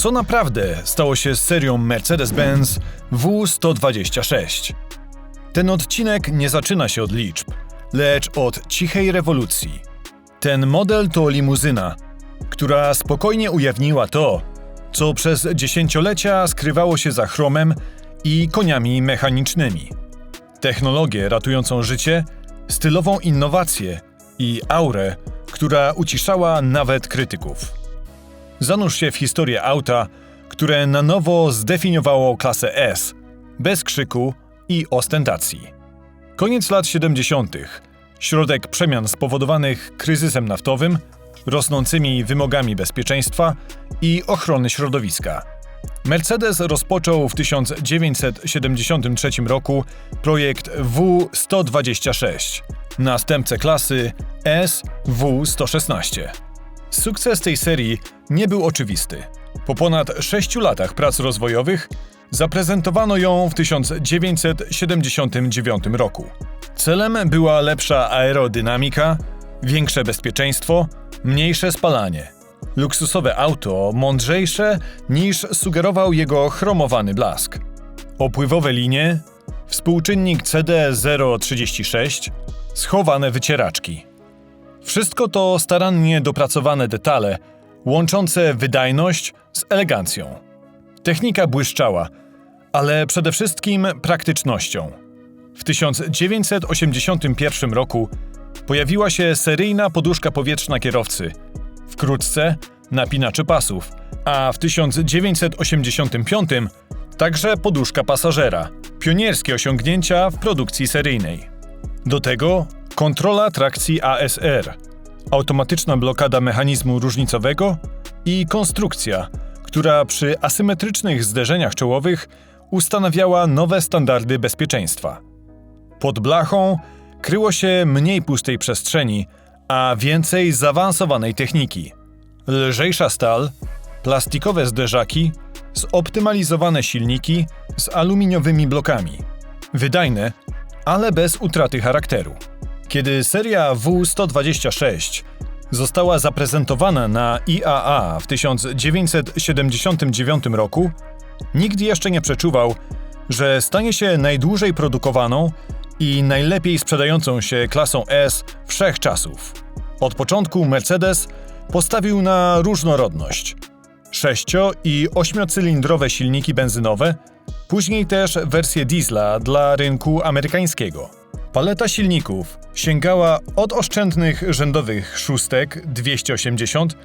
Co naprawdę stało się z serią Mercedes-Benz W126? Ten odcinek nie zaczyna się od liczb, lecz od cichej rewolucji. Ten model to limuzyna, która spokojnie ujawniła to, co przez dziesięciolecia skrywało się za chromem i koniami mechanicznymi. Technologię ratującą życie, stylową innowację i aurę, która uciszała nawet krytyków. Zanurz się w historię auta, które na nowo zdefiniowało klasę S, bez krzyku i ostentacji. Koniec lat 70., środek przemian spowodowanych kryzysem naftowym, rosnącymi wymogami bezpieczeństwa i ochrony środowiska. Mercedes rozpoczął w 1973 roku projekt W126, następcę klasy SV116. Sukces tej serii nie był oczywisty. Po ponad sześciu latach prac rozwojowych zaprezentowano ją w 1979 roku. Celem była lepsza aerodynamika, większe bezpieczeństwo, mniejsze spalanie. Luksusowe auto mądrzejsze niż sugerował jego chromowany blask. Opływowe linie, współczynnik CD 036, schowane wycieraczki. Wszystko to starannie dopracowane detale, łączące wydajność z elegancją. Technika błyszczała, ale przede wszystkim praktycznością. W 1981 roku pojawiła się seryjna poduszka powietrzna kierowcy, wkrótce napinacze pasów, a w 1985 także poduszka pasażera, pionierskie osiągnięcia w produkcji seryjnej. Do tego kontrola trakcji ASR, automatyczna blokada mechanizmu różnicowego i konstrukcja, która przy asymetrycznych zderzeniach czołowych ustanawiała nowe standardy bezpieczeństwa. Pod blachą kryło się mniej pustej przestrzeni, a więcej zaawansowanej techniki. Lżejsza stal, plastikowe zderzaki, zoptymalizowane silniki z aluminiowymi blokami. Wydajne, ale bez utraty charakteru. Kiedy seria W126 została zaprezentowana na IAA w 1979 roku, nikt jeszcze nie przeczuwał, że stanie się najdłużej produkowaną i najlepiej sprzedającą się klasą S wszechczasów. Od początku Mercedes postawił na różnorodność. Sześcio- i ośmiocylindrowe silniki benzynowe, później też wersje diesla dla rynku amerykańskiego. Paleta silników sięgała od oszczędnych rzędowych szóstek 280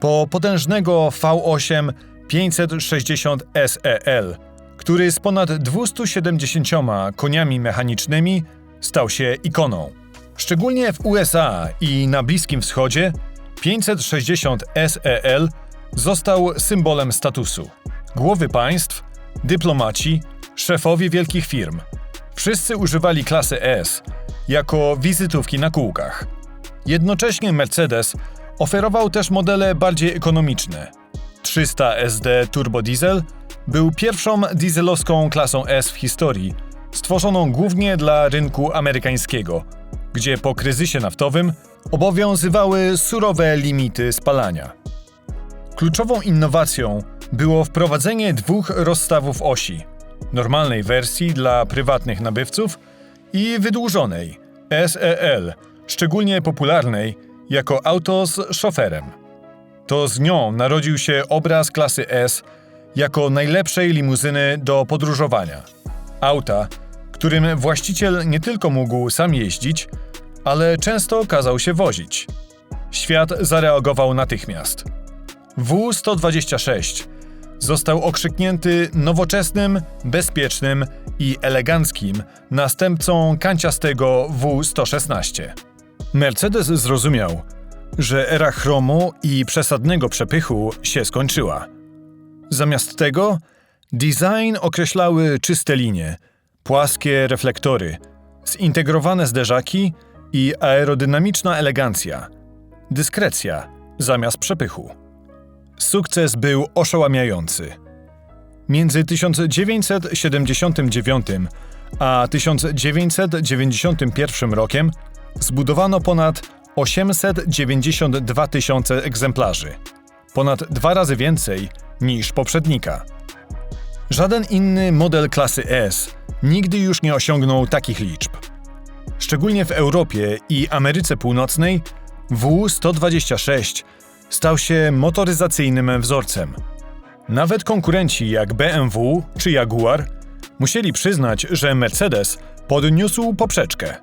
po potężnego V8 560 SEL, który z ponad 270 koniami mechanicznymi stał się ikoną. Szczególnie w USA i na Bliskim Wschodzie 560 SEL został symbolem statusu. Głowy państw, dyplomaci, szefowie wielkich firm wszyscy używali klasy S jako wizytówki na kółkach. Jednocześnie Mercedes oferował też modele bardziej ekonomiczne. 300 SD Turbo Diesel był pierwszą dieselowską klasą S w historii, stworzoną głównie dla rynku amerykańskiego, gdzie po kryzysie naftowym obowiązywały surowe limity spalania. Kluczową innowacją było wprowadzenie dwóch rozstawów osi: normalnej wersji dla prywatnych nabywców i wydłużonej SEL, szczególnie popularnej jako auto z szoferem. To z nią narodził się obraz klasy S jako najlepszej limuzyny do podróżowania. Auta, którym właściciel nie tylko mógł sam jeździć, ale często kazał się wozić. Świat zareagował natychmiast. W-126 został okrzyknięty nowoczesnym, bezpiecznym i eleganckim następcą kanciastego W-116. Mercedes zrozumiał, że era chromu i przesadnego przepychu się skończyła. Zamiast tego design określały czyste linie, płaskie reflektory, zintegrowane zderzaki i aerodynamiczna elegancja, dyskrecja zamiast przepychu. Sukces był oszałamiający. Między 1979 a 1991 rokiem zbudowano ponad 892 tysiące egzemplarzy, ponad dwa razy więcej niż poprzednika. Żaden inny model klasy S nigdy już nie osiągnął takich liczb. Szczególnie w Europie i Ameryce Północnej W126 stał się motoryzacyjnym wzorcem. Nawet konkurenci jak BMW czy Jaguar musieli przyznać, że Mercedes podniósł poprzeczkę.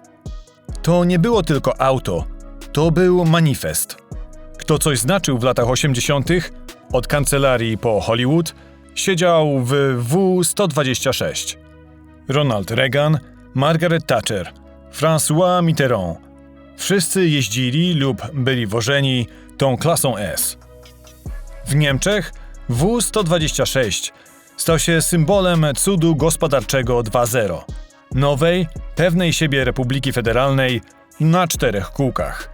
To nie było tylko auto, to był manifest. Kto coś znaczył w latach 80., od kancelarii po Hollywood, siedział w W126. Ronald Reagan, Margaret Thatcher, François Mitterrand. Wszyscy jeździli lub byli wożeni tą klasą S. W Niemczech W126 stał się symbolem cudu gospodarczego 2.0, nowej, pewnej siebie Republiki Federalnej na czterech kółkach.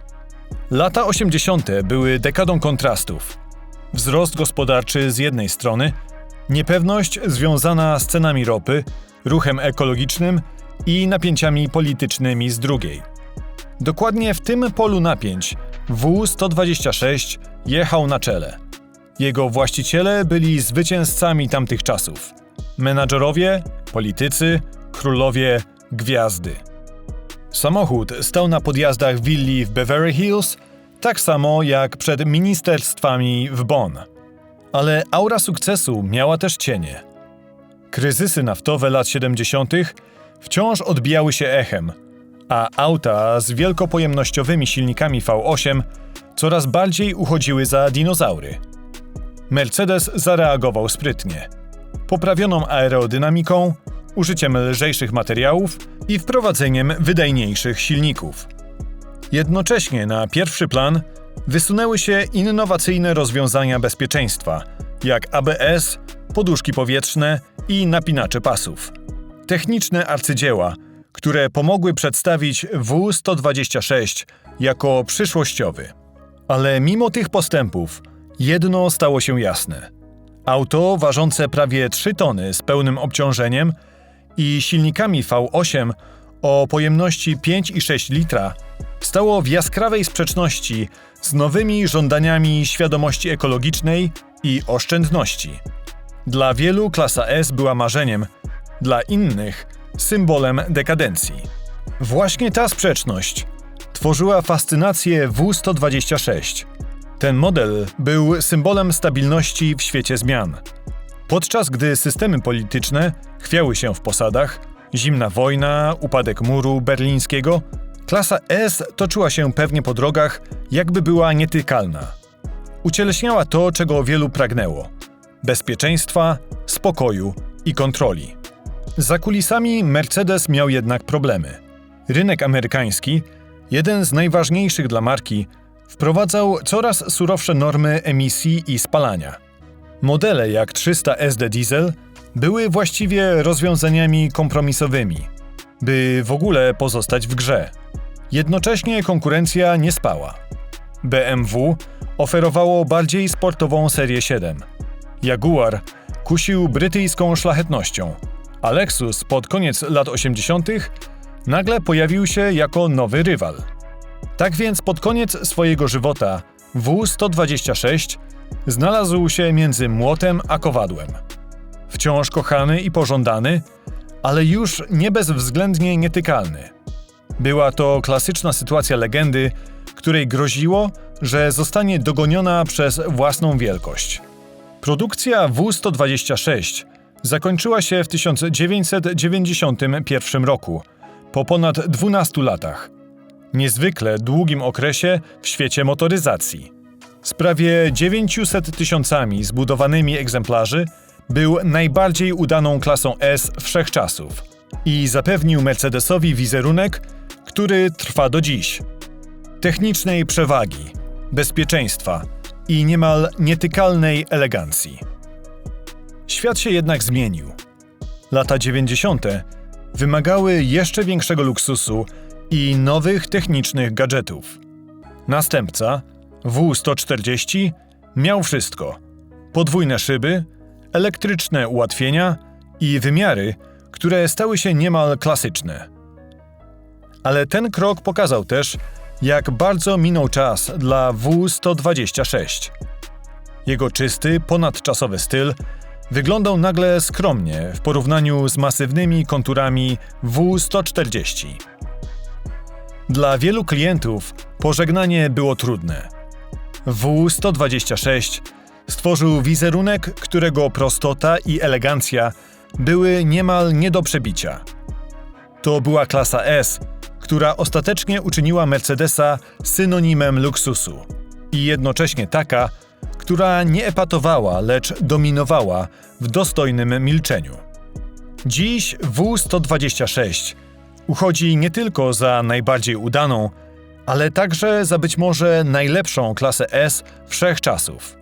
Lata 80. były dekadą kontrastów. Wzrost gospodarczy z jednej strony, niepewność związana z cenami ropy, ruchem ekologicznym i napięciami politycznymi z drugiej. Dokładnie w tym polu napięć W-126 jechał na czele. Jego właściciele byli zwycięzcami tamtych czasów. Menadżerowie, politycy, królowie, gwiazdy. Samochód stał na podjazdach willi w Beverly Hills, tak samo jak przed ministerstwami w Bonn. Ale aura sukcesu miała też cienie. Kryzysy naftowe lat 70. wciąż odbijały się echem, a auta z wielkopojemnościowymi silnikami V8 coraz bardziej uchodziły za dinozaury. Mercedes zareagował sprytnie. Poprawioną aerodynamiką, użyciem lżejszych materiałów i wprowadzeniem wydajniejszych silników. Jednocześnie na pierwszy plan wysunęły się innowacyjne rozwiązania bezpieczeństwa, jak ABS, poduszki powietrzne i napinacze pasów. Techniczne arcydzieła, które pomogły przedstawić W126 jako przyszłościowy. Ale mimo tych postępów, jedno stało się jasne. Auto ważące prawie 3 tony z pełnym obciążeniem i silnikami V8 o pojemności 5,6 litra stało w jaskrawej sprzeczności z nowymi żądaniami świadomości ekologicznej i oszczędności. Dla wielu klasa S była marzeniem, dla innych symbolem dekadencji. Właśnie ta sprzeczność tworzyła fascynację W126. Ten model był symbolem stabilności w świecie zmian. Podczas gdy systemy polityczne chwiały się w posadach, zimna wojna, upadek muru berlińskiego, klasa S toczyła się pewnie po drogach, jakby była nietykalna. Ucieleśniała to, czego wielu pragnęło: bezpieczeństwa, spokoju i kontroli. Za kulisami Mercedes miał jednak problemy. Rynek amerykański, jeden z najważniejszych dla marki, wprowadzał coraz surowsze normy emisji i spalania. Modele jak 300 SD Diesel były właściwie rozwiązaniami kompromisowymi, by w ogóle pozostać w grze. Jednocześnie konkurencja nie spała. BMW oferowało bardziej sportową serię 7. Jaguar kusił brytyjską szlachetnością, a Lexus pod koniec lat 80. nagle pojawił się jako nowy rywal. Tak więc pod koniec swojego żywota W126 znalazł się między młotem a kowadłem. Wciąż kochany i pożądany, ale już nie bezwzględnie nietykalny. Była to klasyczna sytuacja legendy, której groziło, że zostanie dogoniona przez własną wielkość. Produkcja W126 zakończyła się w 1991 roku, po ponad 12 latach. Niezwykle długim okresie w świecie motoryzacji. Z prawie 900 tysiącami zbudowanymi egzemplarzy był najbardziej udaną klasą S wszechczasów i zapewnił Mercedesowi wizerunek, który trwa do dziś. Technicznej przewagi, bezpieczeństwa i niemal nietykalnej elegancji. Świat się jednak zmienił. Lata 90. wymagały jeszcze większego luksusu i nowych technicznych gadżetów. Następca, W140, miał wszystko: podwójne szyby, elektryczne ułatwienia i wymiary, które stały się niemal klasyczne. Ale ten krok pokazał też, jak bardzo minął czas dla W126. Jego czysty, ponadczasowy styl wyglądał nagle skromnie w porównaniu z masywnymi konturami W140. Dla wielu klientów pożegnanie było trudne. W126 stworzył wizerunek, którego prostota i elegancja były niemal nie do przebicia. To była klasa S, która ostatecznie uczyniła Mercedesa synonimem luksusu i jednocześnie taka, która nie epatowała, lecz dominowała w dostojnym milczeniu. Dziś W126 uchodzi nie tylko za najbardziej udaną, ale także za być może najlepszą klasę S wszechczasów.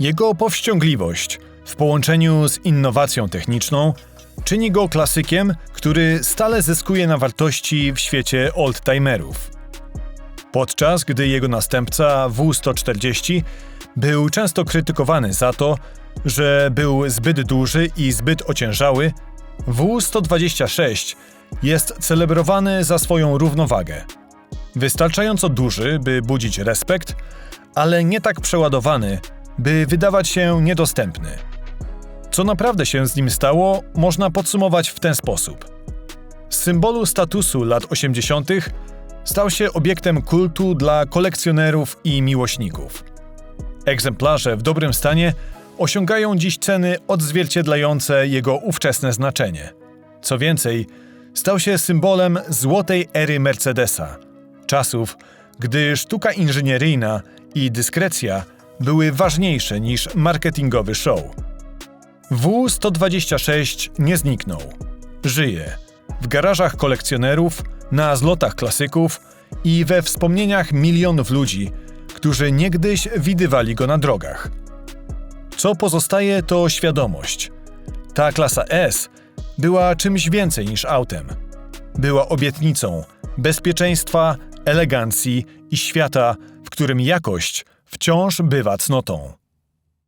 Jego powściągliwość w połączeniu z innowacją techniczną czyni go klasykiem, który stale zyskuje na wartości w świecie oldtimerów. Podczas gdy jego następca W140 był często krytykowany za to, że był zbyt duży i zbyt ociężały, W126 jest celebrowany za swoją równowagę. Wystarczająco duży, by budzić respekt, ale nie tak przeładowany, by wydawać się niedostępny. Co naprawdę się z nim stało, można podsumować w ten sposób. Z symbolu statusu lat 80. stał się obiektem kultu dla kolekcjonerów i miłośników. Egzemplarze w dobrym stanie osiągają dziś ceny odzwierciedlające jego ówczesne znaczenie. Co więcej, stał się symbolem złotej ery Mercedesa, czasów, gdy sztuka inżynieryjna i dyskrecja były ważniejsze niż marketingowy show. W126 nie zniknął. Żyje w garażach kolekcjonerów, na zlotach klasyków i we wspomnieniach milionów ludzi, którzy niegdyś widywali go na drogach. Co pozostaje, to świadomość. Ta klasa S była czymś więcej niż autem. Była obietnicą bezpieczeństwa, elegancji i świata, w którym jakość wciąż bywa cnotą.